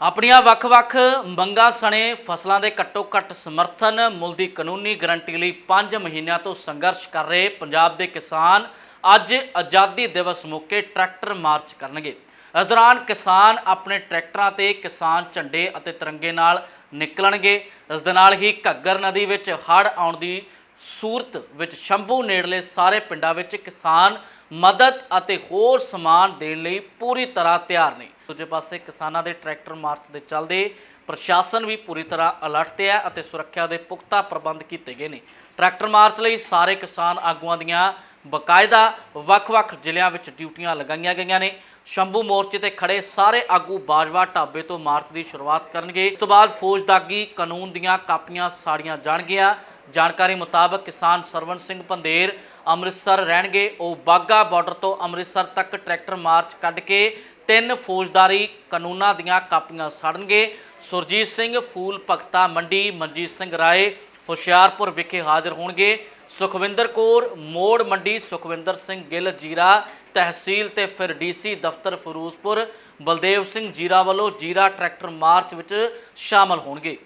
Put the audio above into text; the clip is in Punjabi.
ਆਪਣੀਆਂ ਵੱਖ-ਵੱਖ ਮੰਗਾਂ ਸਣੇ ਫਸਲਾਂ ਦੇ ਘੱਟੋ-ਘੱਟ ਸਮਰਥਨ, ਮੁੱਲ ਦੀ ਕਾਨੂੰਨੀ ਗਰੰਟੀ ਲਈ 5 ਮਹੀਨਿਆਂ ਤੋਂ ਸੰਘਰਸ਼ ਕਰ ਰਹੇ ਪੰਜਾਬ ਦੇ ਕਿਸਾਨ ਅੱਜ ਆਜ਼ਾਦੀ ਦਿਵਸ ਮੌਕੇ ਟਰੈਕਟਰ ਮਾਰਚ ਕਰਨਗੇ। ਇਸ ਦੌਰਾਨ ਕਿਸਾਨ ਆਪਣੇ ਟਰੈਕਟਰਾਂ ਤੇ ਕਿਸਾਨ ਝੰਡੇ ਅਤੇ ਤਿਰੰਗੇ ਨਾਲ ਨਿਕਲਣਗੇ। ਇਸ ਦੇ ਨਾਲ ਹੀ ਘੱਗਰ ਨਦੀ ਵਿੱਚ ਹੜ੍ਹ ਆਉਣ ਦੀ ਸੂਰਤ ਵਿੱਚ ਸ਼ੰਭੂ ਨੇੜਲੇ ਸਾਰੇ ਪਿੰਡਾਂ ਵਿੱਚ ਕਿਸਾਨ ਮਦਦ ਅਤੇ ਹੋਰ ਸਮਾਨ ਦੇਣ ਲਈ ਪੂਰੀ ਤਰ੍ਹਾਂ ਤਿਆਰ ਨੇ। ਦੂਜੇ ਪਾਸੇ ਕਿਸਾਨਾਂ ਦੇ ਟਰੈਕਟਰ ਮਾਰਚ ਦੇ ਚੱਲਦੇ ਪ੍ਰਸ਼ਾਸਨ ਵੀ ਪੂਰੀ ਤਰ੍ਹਾਂ ਅਲਰਟ ਤੇ ਹੈ ਅਤੇ ਸੁਰੱਖਿਆ ਦੇ ਪੁਖਤਾ ਪ੍ਰਬੰਧ ਕੀਤੇ ਗਏ ਨੇ। ਟਰੈਕਟਰ ਮਾਰਚ ਲਈ ਸਾਰੇ ਕਿਸਾਨ ਆਗੂਆਂ ਦੀਆਂ ਬਕਾਇਦਾ ਵੱਖ-ਵੱਖ ਜ਼ਿਲ੍ਹਿਆਂ ਵਿੱਚ ਡਿਊਟੀਆਂ ਲਗਾਈਆਂ ਗਈਆਂ ਨੇ। ਸ਼ੰਭੂ ਮੋਰਚੇ ਤੇ ਖੜੇ ਸਾਰੇ ਆਗੂ ਬਾਜਵਾ ਢਾਬੇ ਤੋਂ ਮਾਰਚ ਦੀ ਸ਼ੁਰੂਆਤ ਕਰਨਗੇ। ਇਸ ਤੋਂ ਬਾਅਦ ਫੌਜਦਾਗੀ ਕਾਨੂੰਨ ਦੀਆਂ ਕਾਪੀਆਂ ਸਾੜੀਆਂ ਜਾਣਗੀਆਂ। ਜਾਣਕਾਰੀ ਮੁਤਾਬਕ ਕਿਸਾਨ ਸਰਵਨ ਸਿੰਘ ਪੰਦੇਰ ਅੰਮ੍ਰਿਤਸਰ ਰਹਿਣਗੇ। ਉਹ ਬਾਗਾ ਬਾਰਡਰ ਤੋਂ ਅੰਮ੍ਰਿਤਸਰ ਤੱਕ ਟਰੈਕਟਰ ਮਾਰਚ ਕੱਢ ਕੇ ਤਿੰਨ ਫੌਜਦਾਰੀ ਕਾਨੂੰਨਾਂ ਦੀਆਂ ਕਾਪੀਆਂ ਸਾੜਨਗੇ। ਸੁਰਜੀਤ ਸਿੰਘ ਫੂਲ ਭਗਤਾ ਮੰਡੀ, ਮਨਜੀਤ ਸਿੰਘ ਰਾਏ ਹੁਸ਼ਿਆਰਪੁਰ ਵਿਖੇ ਹਾਜ਼ਰ ਹੋਣਗੇ। ਸੁਖਵਿੰਦਰ ਕੌਰ, ਮੋੜ ਮੰਡੀ, ਸੁਖਵਿੰਦਰ ਸਿੰਘ ਗਿੱਲ ਜੀਰਾ ਤਹਿਸੀਲ ਤੇ ਫਿਰ ਡੀਸੀ ਦਫ਼ਤਰ ਫਿਰੋਜ਼ਪੁਰ। ਬਲਦੇਵ ਸਿੰਘ ਜੀਰਾ ਵੱਲੋਂ ਜੀਰਾ ਟਰੈਕਟਰ ਮਾਰਚ ਵਿੱਚ ਸ਼ਾਮਲ ਹੋਣਗੇ।